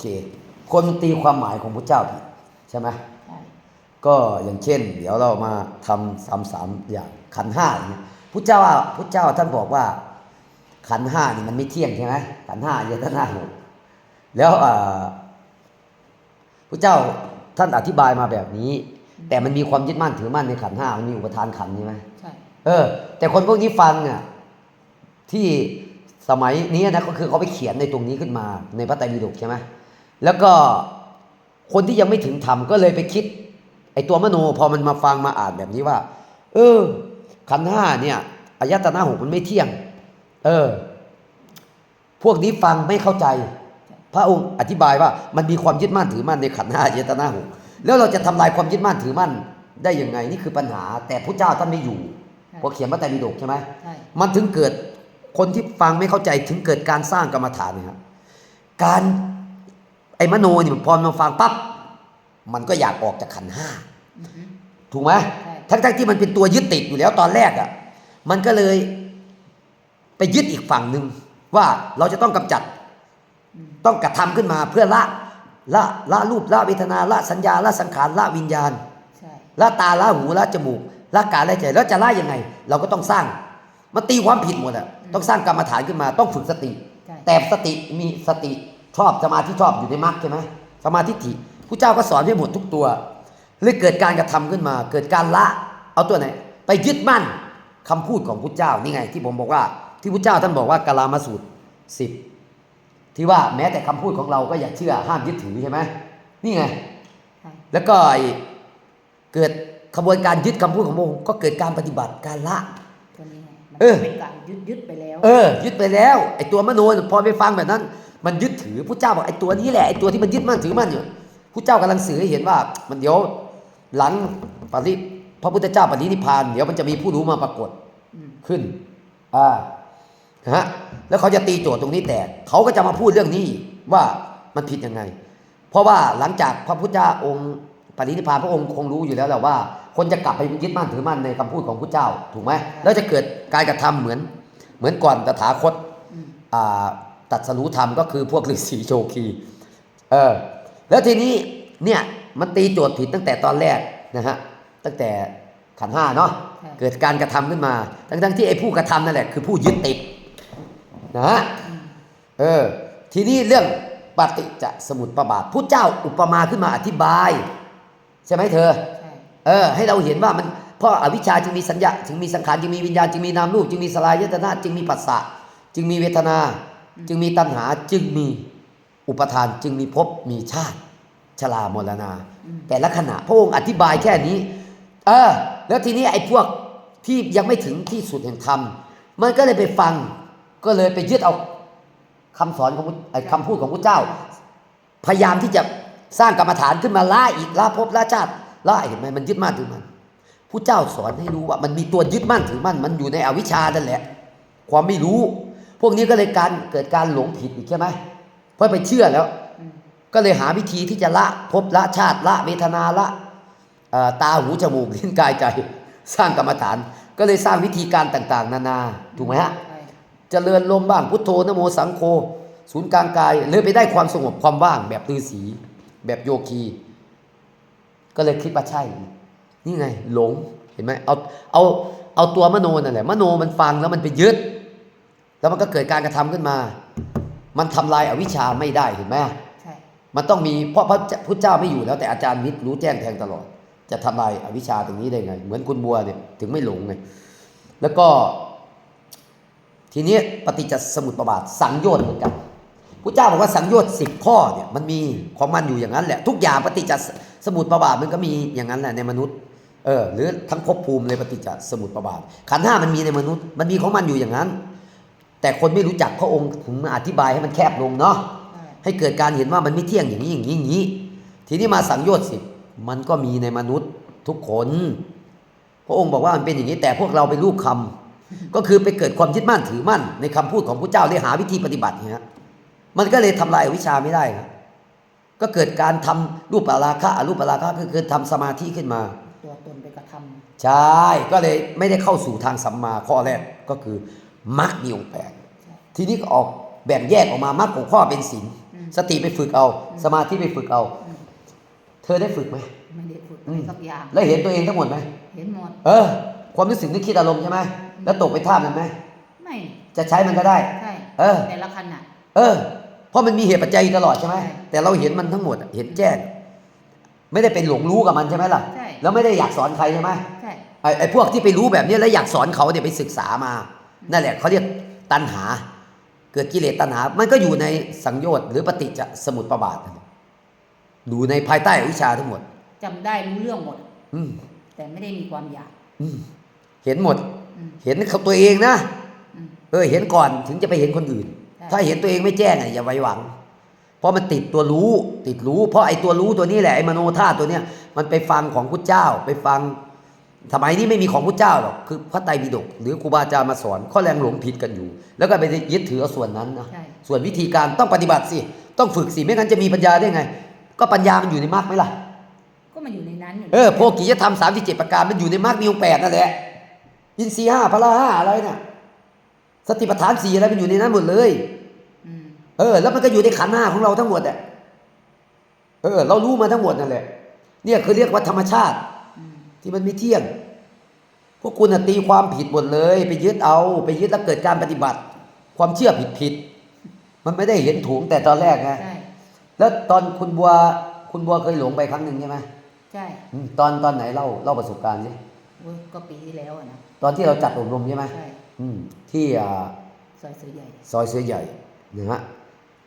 เค คนตีความหมายของพระเจ้าผิดใช่ไหมใช่ก็อย่างเช่น เดี๋ยวเรามาทำสามสามอย่างขันธ์ห้าอย่างเงี้ยพระเจ้าว่าพระเจ้าท่านบอกว่า ขันธ์ห้านี่มันไม่เที่ยงใช่ไหมขันธ์ห้าเยตนาหกแล้วอ่าพระเจ้าท่านอธิบายมาแบบนี้ แต่มันมีความยึดมั่นถือมั่นในขันธ์ห้ามันมีอุปทานขันธ์ใช่ไหมใช่เออ แต่คนพวกนี้ฟังอะที่สมัยนี้นะก็คือเขาไปเขียนในตรงนี้ขึ้นมาในพระไตรปิฎกใช่ไหม แล้วก็คนที่ยังไม่ถึงธรรมก็เลยไปคิด ไอ้ตัวมโนพอมันมาฟังมาอ่านแบบนี้ว่า เออ ขันธ์ห้าเนี่ยอายตนะหกมันไม่เที่ยง เออ พวกนี้ฟังไม่เข้าใจ พระองค์อธิบายว่ามันมีความยึดมั่นถือมั่นในขันธ์ห้าอายตนะหกแล้วเราจะทำลายความยึดมั่นถือมั่นได้ยังไงนี่คือปัญหา แต่พระเจ้าท่านไม่อยู่พอเขียนพระไตรปิฎกใช่ไหมใช่มันถึงเกิดคนที่ฟังไม่เข้าใจถึงเกิดการสร้างกรรมฐานเนะครับการ ไอ้มโนนี่พอมันฟังปั๊บมันก็อยากออกจากขันธ์ห้าอือฮึถูกไหมใช่ทั้งทั้งๆที่มันเป็นตัวยึดติดอยู่แล้วตอนแรกอะ่ะ มันก็เลยไปยึดอีกฝั่งหนึ่งว่าเราจะต้องกำจัดอืมต้องกระทำขึ้นมาเพื่อละละละรูปละเวทนาละสัญญาละสังขารละวิญญาณใช่ละตาละหูละจมูกละกายละใจแล้วจะละยังไง เราก็ต้องสร้างมันตีความผิดหมดอะต้องสร้างกรรมฐานขึ้นมา ต้องฝึกสติใช่แต่สติมีสติ ชอบสมาธิชอบอยู่ในมรรคใช่ไหมสมาธิถิผู้เจ้าก็สอนให้หมดทุกตัวเลยเกิดการกระทำขึ้นมา เกิดการละ เอาตัวไหน ไปยึดมั่นคำพูดของพุทธเจ้านี่ไง ที่ผมบอกว่าที่พุทธเจ้าท่านบอกว่ากาลามาสูตรสิบที่ว่าแม้แต่คำพูดของเราก็อย่าเชื่อห้ามยึดถือใช่ไหมนี่ไงใช่แล้วก็ไอ้เกิดขบวนการยึดคำพูดของพระองค์ก็เกิดการปฏิบัติการละตัวนี้ไงมันเออเป็นการยึดยึดไปแล้ว เออ ยึดไปแล้วไอ้ตัวมโนน่ะพอไปฟังแบบนั้น มันยึดถือพระเจ้าบอกไอ้ตัวนี้แหละไอ้ตัวที่มันยึดมั่นถือมั่นอยู่พระเจ้ากำลังสื่อให้เห็นว่า มันเดี๋ยวหลังปริพระพุทธเจ้าปรินิพพานเดี๋ยวมันจะมีผู้รู้มาปรากฏขึ้นอ่าฮะแล้วเขาจะตีโจทย์ตรงนี้แตกเขาก็จะมาพูดเรื่องนี้ว่ามันผิดยังไง เพราะว่าหลังจากพระพุทธเจ้าองค์ปรินิพพานพระองค์คงรู้อยู่แล้วแหละว่า คนจะกลับไปยึดมั่นถือมั่นในคำพูดของพระเจ้าถูกไหมแล้วจะเกิดการกระทำเหมือน เหมือนก่อนตถาคตอ่า ตรัดสรู้ธรรมก็คือพวกฤาษีโชคีเออแล้วทีนี้เนี่ยมันตีโจทย์ผิดตั้งแต่ตอนแรกนะฮะตั้งแต่ขันธ์ห้าเนาะใช่เกิดการกระทำขึ้นมา ทั้งๆที่ไอ้ผู้กระทำนั่นแหละคือผู้ยึดติดนะฮะอืมเออทีนี้เรื่องปฏิจจสมุปบาทผู้เจ้าอุปมาขึ้นมาอธิบาย ใช่ไหมเธอใช่เออให้เราเห็นว่ามันเพราะอาวิชชาจึงมีสัญญาจึงมีสังขารจึงมีวิญญาณจึงมีนามรูปจึงมีสลายยตนะจึงมีปัสสะจึงมีเวทนา จึงมีตัณหาจึงมีอุปทานจึงมีภพมีชาติชรามรณาอืมแต่ละขณะพระองค์อธิบายแค่นี้ เออ แล้วทีนี้ไอ้พวกที่ยังไม่ถึงที่สุดแห่งธรรม มันก็เลยไปฟังก็เลยไปยึดเอาคำสอนของพุทธไอ้คำพูดของพระเจ้า พยายามที่จะสร้างกรรมฐานขึ้นมาล่าอีกล่าภพล่าชาติล่าเห็นไหมมันยึดมั่นถือมั่นผู้เจ้าสอนให้รู้ว่า มันมีตัวยึดมั่นถือมั่นมันอยู่ในอวิชชานั่นแหละ ความไม่รู้ พวกนี้ก็เลยการเกิดการหลงผิดอีกใช่ไหมเพราะไปเชื่อแล้วอืมก็เลยหาวิธีที่จะละภพละชาติละเวทนาละเอ่อตาหูจมูกลิ้นกายใจ สร้างกรรมฐาน ก็เลยสร้างวิธีการต่างๆ นานาถูกไหมฮะใช่เจริญลมบ้างพุทโธนโมสังโฆศูนย์กลางกายเลยไปได้ความสงบความว่างแบบฤาษีแบบโยคี ก็เลยคิดว่าใช่ นี่ไงหลงเห็นไหมเอาเอาเอาตัวมโนนั่นแหละมโนมันฟังแล้วมันไปยึด แล้วมันก็เกิดการกระทำขึ้นมา มันทำลายอวิชชาไม่ได้เห็นไหมใช่มันต้องมีเพราะพระพุทธเจ้าไม่อยู่แล้วแต่อาจารย์วิทย์รู้แจ้งแทงตลอด จะทำลายอวิชชาตรงนี้ได้ไง เหมือนคุณบัวเนี่ยถึงไม่หลงไงแล้วก็ ทีนี้ปฏิจจสมุปบาทสังโยชน์เหมือนกันพระเจ้าบอกว่าสังโยชน์สิบข้อเนี่ยมันมีของมันอยู่อย่างนั้นแหละทุกอย่างปฏิจจสมุปบาทมันก็มีอย่างนั้นแหละในมนุษย์เออหรือทั้งภพภูมิเลยปฏิจจสมุปบาทขันธ์ห้ามันมีในมนุษย์ มันมีของมันอยู่อย่างนั้น แต่คนไม่รู้จักพระองค์ถึงมาอธิบายให้มันแคบลงเนาะใช่ให้เกิดการเห็นว่ามันไม่เที่ยงอย่างนี้อย่างนี้อย่างนี้ ทีนี้มาสังโยชน์สิบมันก็มีในมนุษย์ทุกคน พระองค์บอกว่ามันเป็นอย่างนี้ แต่พวกเราไปรูปคำก็คือไปเกิดความยึดมั่นถือมั่น ในคำพูดของพระเจ้าเลยหาวิธีปฏิบัติเนี่ยฮะมันก็เลยทำลายอวิชชาไม่ได้ครับก็เกิดการทำรูปปราคะอรูปปราคะก็คือทำสมาธิขึ้นมา ตัวตนไปกระทำใช่ก็เลยไม่ได้เข้าสู่ทางสัมมาข้อแรกก็คือ มรรคมีองค์แปดใช่ทีนี้ก็ออกแบ่งแยกออกมามรรคของข้อเป็นศีลอืมสติไปฝึกเอา สมาธิไปฝึกเอาอืมเธอได้ฝึกไหมไม่ได้ฝึกอืมสักอย่างแล้วเห็นตัวเองทั้งหมดไหมเห็นหมดเออ ความรู้สึกนึกคิดอารมณ์ใช่ไหมแล้วตกไปท่ามันไหมไม่จะใช้มันก็ได้ใช่เออแต่ละขณะเออ เพราะมันมีเหตุปัจจัยอยู่ตลอดใช่ไหมใช่แต่เราเห็นมันทั้งหมดอะเห็นแจ้งไม่ได้เป็นหลงรู้กับมันใช่ไหมล่ะใช่แล้วไม่ได้อยากสอนใครใช่ไหมใช่ไอ้ไอ้พวกที่ไปรู้แบบนี้แล้วอยากสอนเขาเนี่ยไปศึกษามา นั่นแหละเขาเรียกตัณหา เกิดกิเลสตัณหา มันก็อยู่ในสังโยชน์หรือปฏิจจสมุปบาทนั่นแหละอยู่ในภายใต้อวิชชาทั้งหมดจำได้รู้เรื่องหมด อืมแต่ไม่ได้มีความอยากอืมเห็นหมดอืมเห็นเขาตัวเองนะอืมเออเห็นก่อนถึงจะไปเห็นคนอื่นใช่ถ้าเห็นตัวเองไม่แจ้งอะอย่าไว้หวัง เพราะมันติดตัวรู้ ติดรู้ เพราะไอ้ตัวรู้ตัวนี้แหละไอ้มโนธาตุตัวเนี้ยมันไปฟังของพุทธเจ้าไปฟัง สมัยนี้ไม่มีของพุทธเจ้าหรอกคือพระไตรปิฎกหรือครูบาอาจารย์มาสอนข้อแรงหลงผิดกันอยู่ แล้วก็ไปยึดถือเอาส่วนนั้นนะใช่ส่วนวิธีการต้องปฏิบัติสิต้องฝึกสิไม่งั้นจะมีปัญญาได้ไง ก็ปัญญามันอยู่ในมรรคไหมล่ะ ก็มันอยู่ในนั้นอยู่เออโพกิยธรรมสามสิบเจ็ดประการมันอยู่ในมรรคมีองค์แปดนั่นแหละอินทรีย์ห้าพละห้าอะไรน่ะสติปัฏฐานสี่อะไรมันอยู่ในนั้นหมดเลยอืมเออ แล้วมันก็อยู่ในขันธ์หน้าของเราทั้งหมดอะเออ เรารู้มาทั้งหมดนั่นแหละเนี่ยคือเรียกว่าธรรมชาติอืม ที่มันไม่เที่ยง พวกคุณน่ะตีความผิดหมดเลย ไปยึดเอา ไปยึดแล้วเกิดการปฏิบัติ ความเชื่อผิดผิดๆมันไม่ได้เห็นถูกแต่ตอนแรกไงใช่แล้วตอนคุณบัวคุณบัวเคยหลงไปครั้งหนึ่งใช่ไหมใช่อืมตอนตอนไหนเล่าเล่าประสบการณ์สิโอ้ยก็ปีที่แล้วอะนะตอนที่เราจัดอบรมใช่ไหมใช่อืมที่อ่าซอยเสือใหญ่ ซอยเสือใหญ่นะฮะ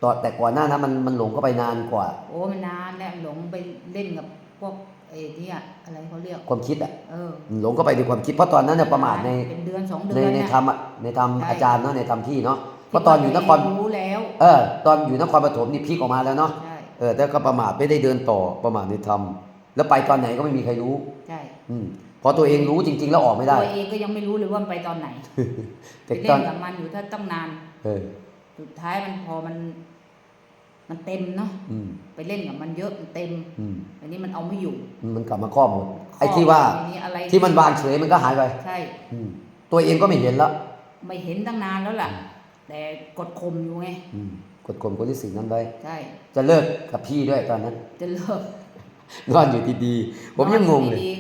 ตอนแต่ก่อนหน้านั้นมันมันหลงเข้าไปนานกว่า โอ้มันนานแล้วหลงไปเล่นกับพวก ไอ้เนี่ยอะไรเขาเรียกความคิดอะเออหลงเข้าไปในความคิดเพราะตอนนั้นเนี่ยประมาทในเป็นเดือนสองเดืในอนในเนี่ยธรรมอะในธรรมใช่อาจารย์เนาะในธรรมที่เนาะเพราะตอนอยู่นครรู้แล้วเออตอนอยู่นครปฐมนี่พลิกออกมาแล้วเนาะใช่เออแต่ก็ประมาทไม่ได้เดินต่อประมาทในธรรมแล้วไปตอนไหนก็ไม่มีใครรู้ใช่อืมพอตัวเองรู้จริง ๆ แล้วออกไม่ได้ตัวเองก็ยังไม่รู้เลยว่ามันไปตอนไหนไปแต่ตเล่อนนกับมันอยู่ถ้าต้องนานเออสุดท้ายมันพอมัน มันเต็มเนาะอืม ไปเล่นกับมันเยอะมันเต็ม อืม อันนี้มันเอาไม่อยู่มันกลับมาครอบหมดไอ้ที่ว่าข้อนี้อะไรที่มันวางเฉยมันก็หายไปใช่ อืมตัวเองก็ไม่เห็นแล้วไม่เห็นตั้งนานแล้วล่ะ แต่กดข่มอยู่ไง อืมกดข่มคนที่สิ่งนั้นไว้ใช่ จะเลิกกับพี่ด้วยตอนนั้นจะเลิกนอนอยู่ดีๆผมยังงงเลย ดี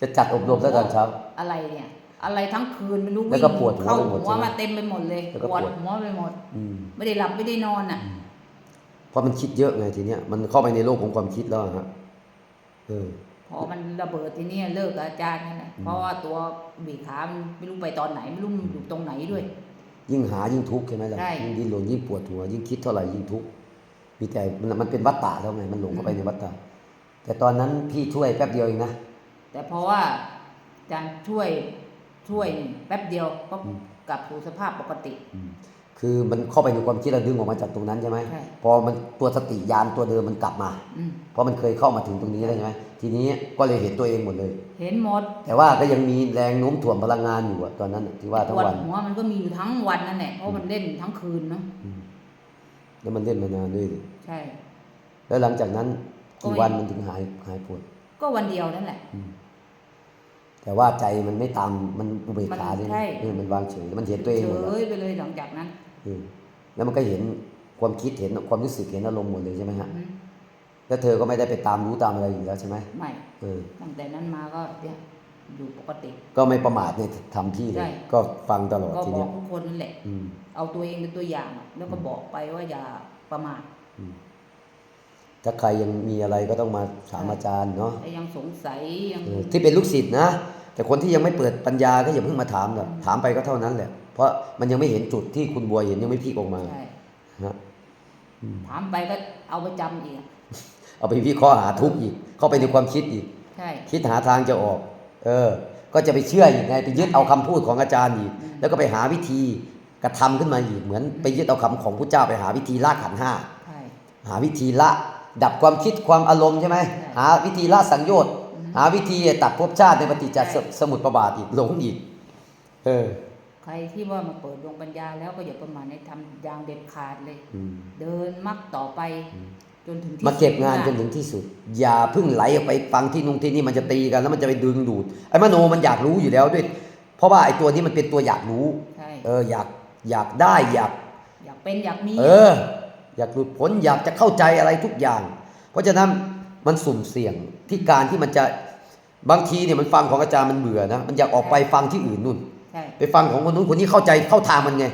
จะจัดอบรมซะตอนเช้า ๆอะไรเนี่ย อะไรทั้งคืนไม่รู้แล้วก็ปวดหัวเข้าไปหมดหัวใช่ไหมมาเต็มไปหมดเลยแล้วก็ปวดปวดหัวไปหมด อืม ไม่ได้หลับไม่ได้นอนอะเพ ราะมันคิดเยอะไงทีเนี้ยมันเข้าไปในโลกของความคิดแล้วอะฮะเออพอมันระเบิดทีเนี้ยเลิกกับอาจารย์นั่นแหละอืมเพราะว่าตัวบีขามันไม่รู้ไปตอนไหนไม่รู้มันอยู่ตรงไหนด้วย ยิ่งหายิ่งทุกข์ใช่ไหมล่ะใช่ยิ่งดิ้นรนยิ่งปวดหัว ยิ่งคิดเท่าไหร่ยิ่งทุกข์มีแต่มันมันเป็นวัฏฏะแล้วไงมันหลงเข้าไปในวัฏฏะแต่ตอนนั้นพี่ช่วยแป๊บเดียวเองนะแต่เพราะว่าอาจารย์ช่วยช่วยแป๊บเดียวก็อืมกลับสู่สภาพปกติอืม คือมันเข้าไปในความคิดเราดึงออกมาจากตรงนั้นใช่ไหมใช่พอมันตัวสติญาณตัวเดิมมันกลับมาอืมเพราะมันเคยเข้ามาถึงตรงนี้แล้วใช่ไหมทีนี้ก็เลยเห็นตัวเองหมดเลย เห็นหมด แต่ว่าก็ยังมีแรงโน้มถ่วงพลังงานอยู่อะตอนนั้นอะที่ว่าทั้ปงวดวันหัวมันก็มีอยู่ทั้งวันนั่นแหละเพราะมันเล่นทั้งคืนเนาะอืมแล้วมันเล่นมานานด้วยดิใช่ แล้วหลังจากนั้นก็กี่ไม่วันมันถึงหายหายปวด ก็วันเดียวนั่นแหละอืมแต่ว่าใจมันไม่ตามมันอุเบกขามันเลยใช่เออมันวางเฉยแล้วมันเห็นตัวเองเฉหมดแล้วยไปเลยหลังจากนั้นเออ แล้วมันก็เห็นความคิดเห็นความรู้สึกเห็นอารมณ์หมดเลยใช่ไหมฮะอืมแล้วเธอก็ไม่ได้ไปตามรู้ตามอะไรอยู่แล้วใช่ไหมไม่เออตั้งแต่นั้นมาก็เนี่ยอยู่ปกติ ก็ไม่ประมาทในทำที่เลใช่ยก็ฟังตลอดก็ทีบอเนี้กยทุกคนนั่นแหละอืมเอาตัวเองเป็นตัวอย่าง แล้วก็บอกไปว่าอย่าประมาทอืมถ้าใครยังมีอะไรก็ต้องมาถามอาจารย์เนาะแต่ยังสงสัยยังเออที่เป็นลูกศิษย์นะแต่คนที่ยังไม่เปิดปัญญาก็อย่าเพิ่งมาถามหรอกถามไปก็เท่านั้นแหละ เพราะมันยังไม่เห็นจุดที่คุณบัวเห็นยังไม่พลิกออกมาใช่ฮะอืมถามไปก็เอาไปจำอีกอะเอาไปวิเคราะห์หาทุกข์อีก เข้าไปในความคิดอีก ใช่ คิดหาทางจะออก เออ ก็จะไปเชื่ออีกไง ไปยึดเอาคำพูดของอาจารย์อีกอืมแล้วก็ไปหาวิธีกระทำขึ้นมาอีก เหมือนไปยึดเอาคำของพระเจ้าไปหาวิธีละขันธ์ห้าใช่หาวิธีละ ดับความคิดความอารมณ์ใช่ไหมใช่หาวิธีละสังโยชน์อืมหาวิธีตัดภพชาติในปฏิจจใช่สมุทรประบาทอีกหลงอีก เออ ใครที่ว่ามาเปิดดวงปัญญาแล้วก็อย่าประมาทในทำอย่างเด็ดขาดเลย อืมเดินมักต่อไปจนถึงที่มาเก็บงานสุจดนถึงที่สุด อย่าเพิ่งไหลออกไปฟังที่นุ่งที่นี่มันจะตีกันแล้วมันจะไปดึงดูดไอ้มโนมันอยากรู้อยู่แล้วด้วย เพราะว่าไอ้ตัวนี้มันเป็นตัวอยากรู้ ใช่เอออยากอยากได้อยาก อยากเป็นอยากมีเออ อยากหลุดพ้นอยากจะเข้าใจอะไรทุกอย่าง เพราะฉะนั้นมันสุ่มเสี่ยงที่การที่มันจะบางทีเนี่ยมันฟังของอาจารย์มันเบื่อนะมันอยากออกไปฟังที่อื่นนู่นใช่ ไปฟังของคนนู้นคนนี้เข้าใจเข้าทางมันไง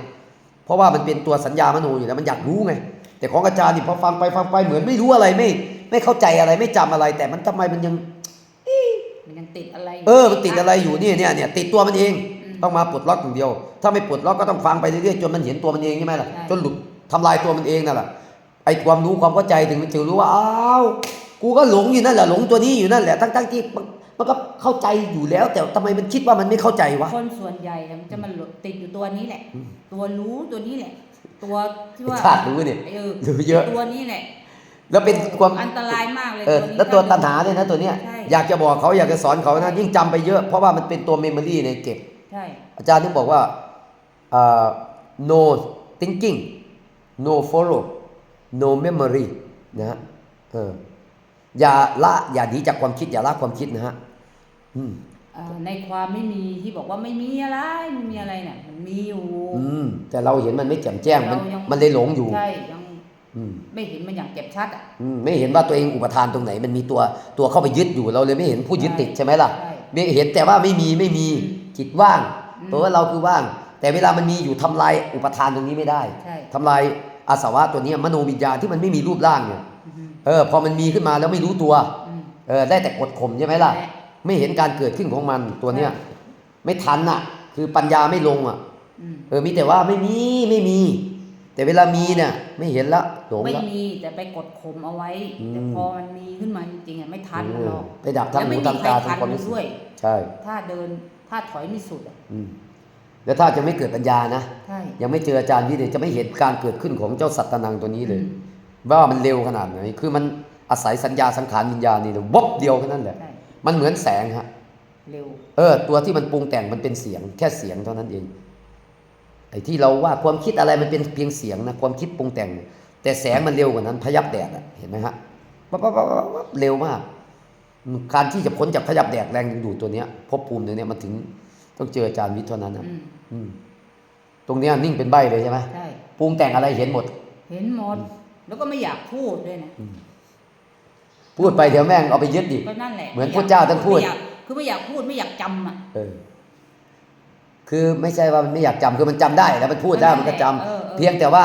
เพราะว่ามันเป็นตัวสัญญามโนอยู่แล้วมันอยากรู้ไง แต่ของอาจารย์นี่พอฟังไปฟังไปเหมือนไม่รู้อะไรไม่ ไม่เข้าใจอะไรไม่จำอะไร แต่มันทำไมมันยังมันยังติดอะไร เออมันติดอะไรอยู่เนี่ยเนี่ยเนี่ยติดตัวมันเองอืมต้องมาปลดล็อกอย่างเดียว ถ้าไม่ปลดล็อกก็ต้องฟังไปเรื่อยๆจนมันเห็นตัวมันเองใช่ไหมล่ะใช่จนหลุดทำลายตัวมันเองนั่นแหละไอ้ความรู้ความเข้าใจถึงมันถึงรู้ว่าอ้าวกูก็หลงอยู่นั่นแหละหลงตัวนี้อยู่นั่นแหละทั้งๆที่ มันมันก็เข้าใจอยู่แล้ว แต่ทำไมมันคิดว่ามันไม่เข้าใจวะคนส่วนใหญ่เนี่ยมันจะมันหลุดติดอยู่ตัวนี้แหละอืมตัวรู้ตัวนี้แหละ ตัวที่ว่าชาติรู้เนี่ยเออรู้เยอะตัวนี้แหละแล้วเป็นความอันตรายมากเลยเออนี้แล้วตัวก็ตัณหาเนี่ยนะตัวเนี้ยใช่อยากจะบอกเขาอยากจะสอนเขานะยิ่งจำไปเยอะเพราะว่ามันเป็นตัวเมมโมรีในเก็บใช่อาจารย์ถึงบอกว่าอ่า no thinking no follow no memory นะฮะเอออย่าละอย่าหนีจากความคิดอย่าละความคิดนะฮะอืมเอ่อ ในความไม่มีที่บอกว่าไม่มีอะไรไม่มีอะไรเนี่ยมันมีอยู่อืมแต่เราเห็นมันไม่แจ่มแจ้งมันเรายังมันเลยหลงอยู่ใช่ยังอืมไม่เห็นมันอย่างเจ็บชัดอะอืมไม่เห็นว่าตัวเองอุปทานตรงไหน มันมีตัวตัวเข้าไปยึดอยู่เราเลยไม่เห็นผู้ยึดติดใช่ไหมล่ะใช่ไม่เห็นแต่ว่าไม่มีไม่มีอืมจิตว่างอืมตัวเราคือว่าง แต่เวลามันมีอยู่ทำลายอุปทานตรงนี้ไม่ได้ใช่ทำลายอาสวะตัวเนี้ยมโนวิญญาณที่มันไม่มีรูปร่างเนี่ยอืมเออพอมันมีขึ้นมาแล้วไม่รู้ตัวอืมเออได้แต่กดข่มใช่ไหมล่ะและ ไม่เห็นการเกิดขึ้นของมันตัวเนี้ยไม่ทันอะ คือปัญญาไม่ลงอะอืมเออมีแต่ว่าไม่มีไม่มี แต่เวลามีเนี่ยไม่เห็นละหลงไม่ละมีแต่ไปกดข่มเอาไว้อืมแต่พอมันมีขึ้นมาจริงๆอะไม่ทันเอมันอหรอกไปดับทางแล้วหูไม่ทามีงใครตาทัทางนความมันรู้สึกด้วยใช่ ถ้าเดินถ้าถอยไม่สุดอะอืมแล้วถ้าจะไม่เกิดปัญญานะใช่ยังไม่เจออาจารย์วิทย์เนี่ยจะไม่เห็นการเกิดขึ้นของเจ้าสัตตนังตัวนี้เลยอืมว่ามันเร็วขนาดไหนคือมันอาศัยสัญญาสังขารวิญญาณนี่เลยวบเดียวแค่นั้นแหละใช่ มันเหมือนแสงฮะเร็วเออ ตัวที่มันปรุงแต่งมันเป็นเสียง แค่เสียงเท่านั้นเองไอ้ที่เราว่าความคิดอะไรมันเป็นเพียงเสียงนะความคิดปรุงแต่ง แต่แสงมันเร็วกว่านั้น พยับแดดอะเห็นไหมฮะปั๊บปั๊บปั๊บปั๊บปั๊บเร็วมาก การที่จะพ้นจากพยับแดดแรงดึงดูดตัวเนี้ยภพภูมิตัวเนี้ยมันถึงต้องเจออาจารย์วิทย์เท่านั้นนะอืมอืมตรงเนี้ยนิ่งเป็นใบเลยใช่ไหมใช่ปรุงแต่งอะไรเห็นหมด เห็นหมด แล้วก็ไม่อยากพูดด้วยนะ พูดไปเดี๋ยวแม่งเอาไปยึดอีกก็นั่นแหละเหมือนพระเจ้าท่านพูดไม่อยกคือไม่อยากพูดไม่อยากจำอะเออคือไม่ใช่ว่ามันไม่อยากจำคือมันจำได้แล้วมันพูดได้มันก็จำเออเออเพียงแต่ว่า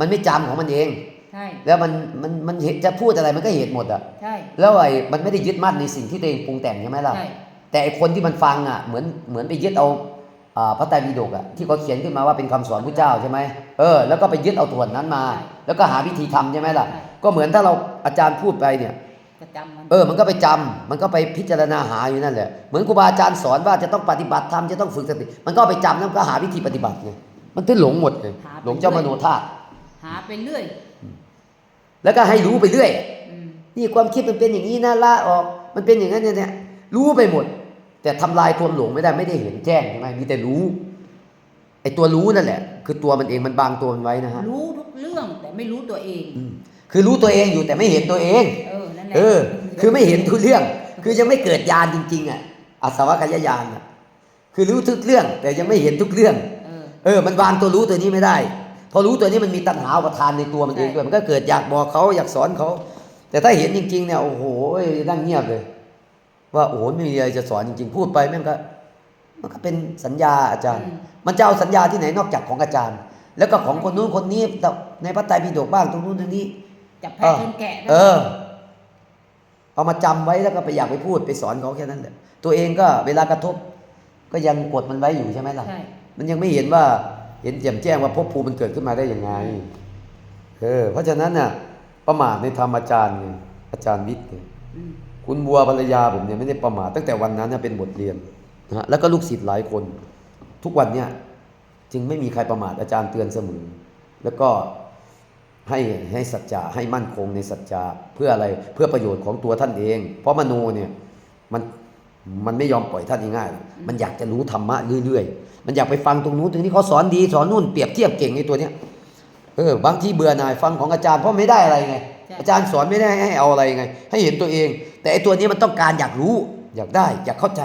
มันไม่จำของมันเองใช่แล้วมันมันมันเห็นจะพูดอะไรมันก็เห็นหมดอะใช่แล้วไอ้มันไม่ได้ยึดมั่นในสิ่งที่ตัวเองปรุงแต่งใช่ไหมล่ะใช่แต่ไอ้คนที่มันฟังอะเหมือนเหมือนไปยึดเอาอ่าพระไตรปิฎกอะที่เขาเขียนขึ้นมาว่าเป็นคำสอนพระเจ้าใช่ไหมเออแล้วก็ไปยึดเอาส่วนนั้นมา แล้วก็หาวิธีทำใช่ไหมล่ะ ก็เหมือนถ้าเราอาจารย์พูดไปเนี่ยก็จำมัน เออ มันก็ไปจำมันก็ไปพิจารณาหาอยู่นั่นแหละ เหมือนครูบาอาจารย์สอนว่าจะต้องปฏิบัติธรรมจะต้องฝึกสติ มันก็เอาไปจำแล้วมันก็หาวิธีปฏิบัติไงมันถึงหลงหมดเลยหลงเจ้ามโนธาตุหาไปเรื่อย แล้วก็ให้รู้ไปเรื่อยอืมนี่ความคิดมันเป็นอย่างนี้นะละออก มันเป็นอย่างนั้นเนี่ยเนี่ยรู้ไปหมด แต่ทำลายความหลงไม่ได้ไม่ได้เห็นแจ้งใช่ไหมมีแต่รู้ไอ้ตัวรู้นั่นแหละ คือตัวมันเองมันบางตัวมันไว้นะฮะรู้ทุกเรื่องแต่ไม่รู้ตัวเองอืม คือรู้ตัวเองอยู่แต่ไม่เห็นตัวเอง เออนั่นแหละเออ คือไม่เห็นทุกเรื่อง คือยังไม่เกิดญาณจริง ๆอะอาสวะขยญาณอะคือรู้ทุกเรื่อง แต่ยังไม่เห็นทุกเรื่อง เออเออ มันวางตัวรู้ตัวนี้ไม่ได้ พอรู้ตัวนี้มันมีตัณหาอุปทานในตัวมันเองด้วยมันก็เกิดอยากบอกเขาอยากสอนเขา แต่ถ้าเห็นจริง ๆ เนี่ยโอ้โหนั่งเงียบเลย ว่าโอ้โหไม่มีอะไรจะสอนจริง ๆ พูดไปแม่งก็ มันก็เป็นสัญญาอาจารย์อืมมันจะเอาสัญญาที่ไหนนอกจากของอาจารย์ แล้วก็ของคนนู้นคนนี้ในพระไตรปิฎกบ้างตรงนู้นตรงนี้ จับแพะชนแกะได้เออ เอามาจำไว้แล้วก็ไปอยากไปพูดไปสอนเขาแค่นั้นแหละตัวเองก็เวลากระทบ ก็ยังกดมันไว้อยู่ใช่ไหมล่ะใช่มันยังไม่เห็นว่าเห็นแจ่มแจ้งว่าภพภูมิมันเกิดขึ้นมาได้ยังไง เออ เพราะฉะนั้นน่ะ ประมาทในธรรมอาจารย์ไงอาจารย์วิทย์ไงอืมคุณบัวภรรยาผมเนี่ยไม่ได้ประมาทตั้งแต่วันนั้นนะเป็นบทเรียนนะฮะแล้วก็ลูกศิษย์หลายคน ทุกวันเนี่ย จึงไม่มีใครประมาทอาจารย์เตือนเสมอ แล้วก็ ให้ให้สัจจะให้มั่นคงในสัจจะเพื่ออะไรเพื่อประโยชน์ของตัวท่านเอง เพราะมโนเนี่ยมันมันไม่ยอมปล่อยท่านง่ายๆหรอกมันอยากจะรู้ธรรมะเรื่อยๆ มันอยากไปฟังตรงนู้นตรงนี้เขาสอนดีสอนนู่นเปรียบเทียบเก่งในตัวเนี้ยเออบางทีเบื่อหน่ายฟังของอาจารย์เพราะไม่ได้อะไรไง อาจารย์สอนไม่ได้ให้เอาอะไรไง ให้เห็นตัวเอง แต่ไอตัวนี้มันต้องการอยากรู้อยากได้อยากเข้าใจ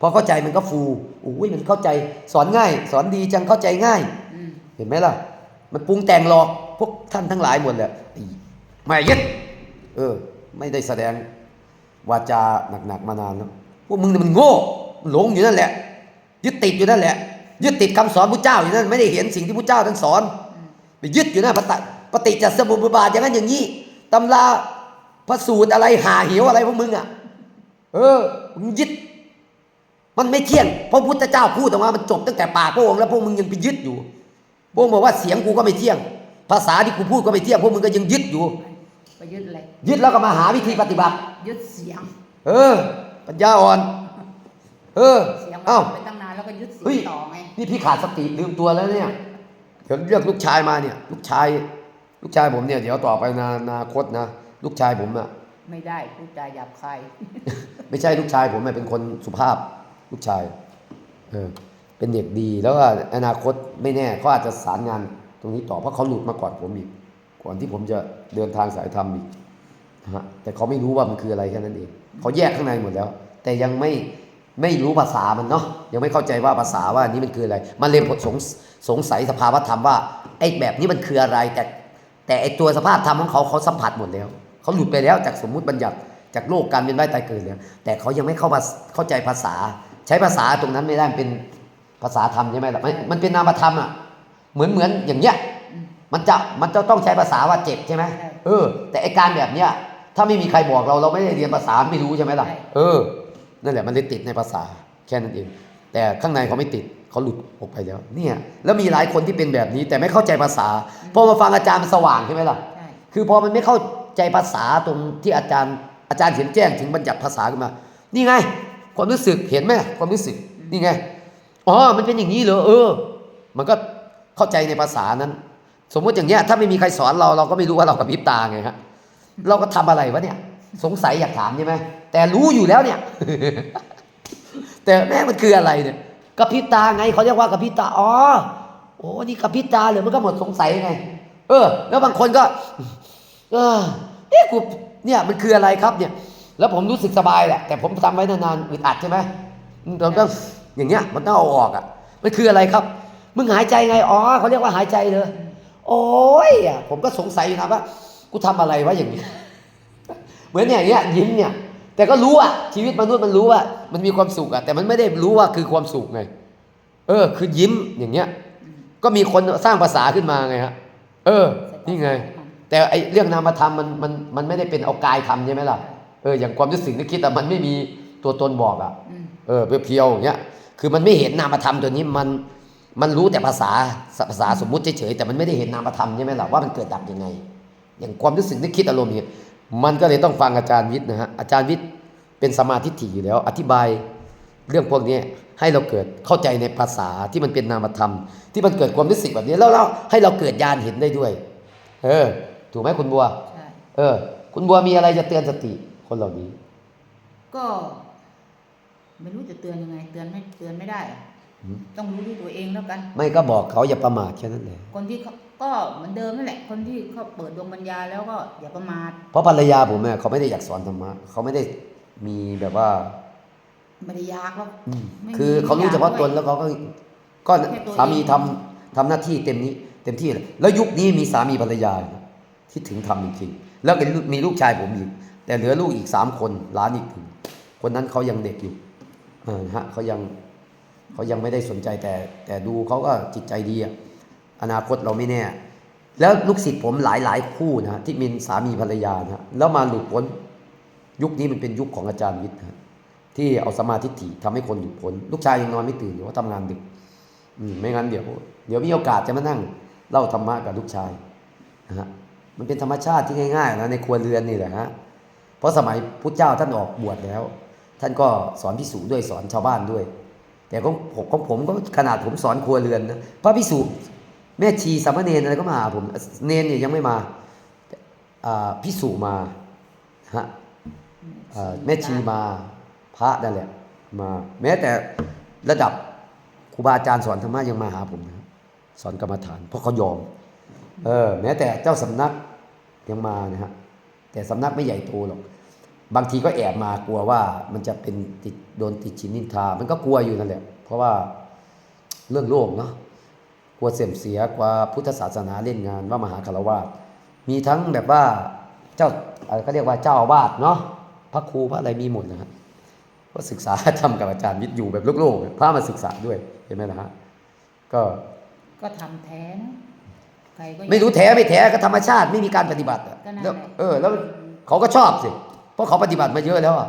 พอเข้าใจมันก็ฟูอุ้ยมันเข้าใจ สอนง่าย สอนดีจังเข้าใจง่ายอืมเห็นไหมล่ะ มันปรุงแต่งหลอกพวก ท่านทั้งหลายหมดแหละไอ้ไม่ยึดเออ ไม่ได้แสดงวาจาหนักๆมานานแล้วพวกมึงนี่มันโง่หลงอยู่นั่นแหละ ยึดติดอยู่นั่นแหละ ยึดติดคำสอนพระเจ้าอยู่นั่นไม่ได้เห็นสิ่งที่พระเจ้าท่านสอนไปยึดอยู่นะปฏิปฏิจจสมุปบาทอย่างนั้นอย่างนี้ตำราพระสูตรอะไรหาเหวอะไรพวกมึงอะ เออมึงยึด มันไม่เที่ยงเพราะพุทธเจ้าพูดออกมามันจบตั้งแต่ปากพระองค์แล้วพวกมึงยังไปยึดอยู่พวกมึงบอกว่าเสียงกูก็ไม่เที่ยง ภาษาที่กูพูดก็ไม่เที่ยงพวกมึงก็ยังยึดอยู่ไปยึดอะไรยึดแล้วก็มาหาวิธีปฏิบัติ ยึดเสียง เออ ปัญญาอ่อน เออเสียงเอ้าไปตั้งนานแล้วก็ยึดเสียเฮ้ยงต่อไงนี่พี่ขาดสติลืมตัวแล้วเนี่ยเดี๋ยวเรียกลูกชายมาเนี่ย ลูกชาย ลูกชายผมเนี่ยเดี๋ยวต่อไปในอนาคตนะลูกชายผมอะไม่ได้พูดจาหยาบคายไม่ใช่ลูกชายผมอะเป็นคนสุภาพลูกชาย เออ เป็นเด็กดีแล้วก็อนาคตไม่แน่เขาอาจจะสารงาน ตรงนี้ต่อเพราะเขาหลุดมาก่อนผมอีกก่อนที่ผมจะเดินทางสายธรรมอีกนะฮะแต่เขาไม่รู้ว่ามันคืออะไรแค่นั้นเองเขาแยกข้างในหมดแล้ว แต่ยังไม่ไม่รู้ภาษามันเนาะยังไม่เข้าใจว่าภาษาว่าอันนี้มันคืออะไร มันเลยสงสงสัยสภาวะธรรมว่าไอ้แบบนี้มันคืออะไร แต่แต่ไอ้ตัวสภาพธรรมของเขาเขาสัมผัสหมดแล้วเขาหลุดไปแล้วจากสมมุติบัญญัติจากโลกการเป็นว่ายตายเกิดแล้วแต่เขายังไม่เข้ามาเข้าใจภาษา ใช้ภาษาตรงนั้นไม่ได้มันเป็นภาษาธรรมใช่ไหมล่ะมันมันเป็นนามธรรมอะ เหมือนเหมือนอย่างเงี้ยอืมมันจะมันจะต้องใช้ภาษาว่าเจ็บใช่ไหมใช่เออ แต่ไอการแบบเนี้ยถ้าไม่มีใครบอกเราเราไม่ได้เรียนภาษาไม่รู้ใช่ไหมล่ะใช่เออนั่นแหละมันเลยติดในภาษาแค่นั้นเอง แต่ข้างในเขาไม่ติดเขาหลุดออกไปแล้ว เนี่ย แล้วมีหลายคนที่เป็นแบบนี้ แต่ไม่เข้าใจภาษาพอมาฟังอาจารย์มันสว่างใช่ไหมล่ะใช่คือพอมันไม่เข้าใจภาษาตรงที่อาจารย์ อาจารย์เขียนแจ้งถึงบัญญัติภาษาขึ้นมา นี่ไง ความรู้สึกเห็นไหมความรู้สึกนี่ไงอ๋อมันเป็นอย่างนี้เหรอเออ มันก็ เข้าใจในภาษานั้น สมมติอย่างเงี้ยถ้าไม่มีใครสอนเราเราก็ไม่รู้ว่าเรากับพริบตาไงฮะเราก็ทำอะไรวะเนี่ย สงสัยอยากถามใช่ไหมแต่รู้อยู่แล้วเนี่ย แต่แม่งมันคืออะไรเนี่ยกระพริบตาไงเขาเรียกว่ากระพริบตาอ๋อโอ้นี่กระพริบตาเลยมันก็หมดสงสัยไง เออ แล้วบางคนก็ เออเอ๊ะกูเนี่ยมันคืออะไรครับเนี่ย แล้วผมรู้สึกสบายแหละแต่ผมทำไว้นานๆอึดอัดใช่ไหมเราต้องอย่างเงี้ยมันต้องเอาออกอะ มันคืออะไรครับ มึงหายใจไง อ๋อเขาเรียกว่าหายใจเลยโอ้ยผมก็สงสัยอยู่นะว่า กูทำอะไรวะอย่างนี้ เหมือนเนี่ยอย่างเงี้ยยิ้มเนี่ย แต่ก็รู้อะชีวิตมนุษย์มันรู้ว่า มันมีความสุขอะแต่มันไม่ได้รู้ว่าคือความสุขไง เออ คือยิ้มอย่างเงี้ย ก็มีคนสร้างภาษาขึ้นมาไงฮะ เออ นี่ไง แต่ไอเรื่องนามธรรมมันมันมันไม่ได้เป็นเอากายทำใช่ไหมล่ะ เออ อย่างความรู้สึกนึกคิดอะมันไม่มีตัวตนบอกอะเออเพียวๆอย่างเงี้ย คือมันไม่เห็นนามธรรมตัวนี้มัน มันรู้แต่ภาษาภาษาสมมุติเฉยๆแต่มันไม่ได้เห็นนามธรรมใช่ไหมล่ะว่ามันเกิดดับยังไง อย่างความรู้สึกนึกคิดอารมณ์เนี่ยมันก็เลยต้องฟังอาจารย์วิทย์นะฮะอาจารย์วิทย์เป็นสมาธิถี่อยู่แล้ว อธิบายเรื่องพวกนี้ให้เราเกิดเข้าใจในภาษาที่มันเป็นนามธรรม ที่มันเกิดความรู้สึกแบบนี้แล้วเราให้เราเกิดญาณเห็นได้ด้วย เออ ถูกไหมคุณบัวใช่เออ คุณบัวมีอะไรจะเตือนสติคนเหล่านี้ ก็ ไม่รู้จะเตือนยังไง เตือนไม่เตือนไม่ได้อะอืม ต้องรู้ด้วยตัวเองแล้วกัน ไม่ก็บอกเขาอย่าประมาทแค่นั้นแหละคนที่เขาก็เหมือนเดิมนั่นแหละ คนที่เขาเปิดดวงปัญญาแล้วก็อย่าประมาทเพราะภรรยาผมเนี่ยเขาไม่ได้อยากสอนธรรมะเขาไม่ได้มีแบบว่าไม่ได้ยากหรอกอืมไม่มีคือเขารู้เฉพาะตนด้วยแล้วเขาก็ก็แค่ตัวสามีเองทำทำหน้าที่เต็มนี้เต็มที่เลยแล้วยุคนี้มีสามีภรรยาอยู่ที่ถึงทำจริงๆแล้วก็มีลูกชายผมอีกแต่เหลือลูกอีกสามคนหลานอีกหนึ่งคนนั้นเขายังเด็กอยู่เออฮะเขายัง เขายังไม่ได้สนใจแต่แต่ดูเขาก็จิตใจดีอะอนาคตเราไม่แน่ แล้วลูกศิษย์ผมหลายหลายคู่นะที่มีสามีภรรยานะแล้วมาหลุดพ้นยุคนี้มันเป็นยุคของอาจารย์วิทย์นะที่เอาสมาธิฏฐิทำให้คนหลุดพ้นลูกชายยังนอนไม่ตื่นอยู่ว่าทำงานดึกอืมไม่งั้นเดี๋ยว เดี๋ยวมีโอกาสจะมานั่งเล่าธรรมะกับลูกชายนะฮะมันเป็นธรรมชาติที่ง่ายๆนะในครัวเรือนนี่แหละฮะเพราะสมัยพุทธเจ้าท่านออกบวชแล้ว ท่านก็สอนพิสูจด้วยสอนชาวบ้านด้วย แต่ของผมของผมก็ขนาดผมสอนครัวเรือนนะพระพิสุแม่ชีสามเณรอะไรก็มาหาผมเนนเนี่ยยังไม่มาพิสุมาฮะแม่ชีมาพระนั่นแหละมา แม้แต่ระดับครูบาอาจารย์สอนธรรมะยังมาหาผมนะสอนกรรมฐาน เพราะเขายอมเออแม้แต่เจ้าสำนักยังมานะฮะแต่สำนักไม่ใหญ่โตหรอก บางทีก็แอบมากลัวว่ามันจะเป็นติดโดนติดชินนินทา มันก็กลัวอยู่นั่นแหละ เพราะว่าเรื่องโลกเนาะกลัวเสื่อมเสียกว่าพุทธศาสนาเล่นงานว่ามหาคารวาสมีทั้งแบบว่าเจ้าเอ่อก็เรียกว่าเจ้าอาวาสเนาะพระครูพระอะไรมีหมดนะครับก็ศึกษาทำกับอาจารย์วิทย์อยู่แบบโลกๆพระมาศึกษาด้วยเห็นไหมนะฮะก็ก็ทำแท้นะใครก็ไม่รู้แท้ไม่แท้ก็ธรรมชาติไม่มีการปฏิบัติอะก็นั่นแล้วแหละเออ แล้วเขาก็ชอบสิ เพราะเขาปฏิบัติมาเยอะแล้วอะ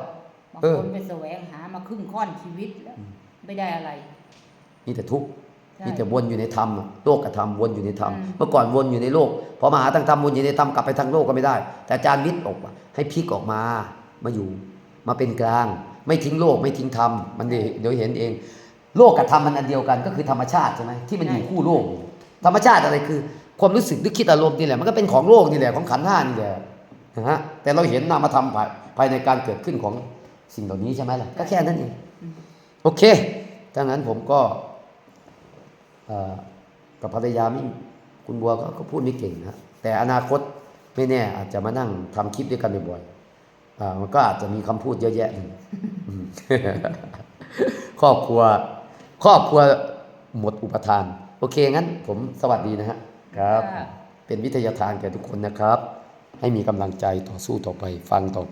บางเออคนไปแสวงหามาครึ่งค่อนชีวิตแล้วไม่ได้อะไรมีแต่ทุกข์ใช่มีแต่วนอยู่ในธรรมอะโลกกับธรรมวนอยู่ในธรรมอืมเมื่อก่อนวนอยู่ในโลกพอมาหาทางธรรมวนอยู่ในธรรมกลับไปทางโลกก็ไม่ได้ แต่อาจารย์วิทย์ออกมาให้พลิกออกมามาอยู่ มาเป็นกลาง ไม่ทิ้งโลกไม่ทิ้งธรรมมันเดี๋ยวเดี๋ยวเห็นเอง โลกกับธรรมมันอันเดียวกันก็คือธรรมชาติใช่ไหมที่มันอยู่คู่โลก ธรรมชาติอะไรคือ ความรู้สึกนึกคิดอารมณ์นี่แหละมันก็เป็นของโลกนี่แหละของขันธ์ห้านี่แหละ นะฮะแต่เราเห็นนามธรรมภายภายในการเกิดขึ้นของสิ่งเหล่านี้ใช่ไหมล่ะก็แค่นั้นเองอืมโอเคถ้างั้นผมก็เอ่อกับภรรยาไม่คุณบัวก็ก็พูดไม่เก่งนะแต่อนาคตไม่แน่อาจจะมานั่งทำคลิปด้วยกันบ่อยๆอ่ามันก็อาจจะมีคำพูดเยอะแยะเลยอืมครอบครัวครอบครัวหมดอุปทาน โอเคงั้นผมสวัสดีนะฮะครับค่ะเป็นวิทยาทานแก่ทุกคนนะครับ ให้มีกำลังใจต่อสู้ต่อไปฟังต่อไป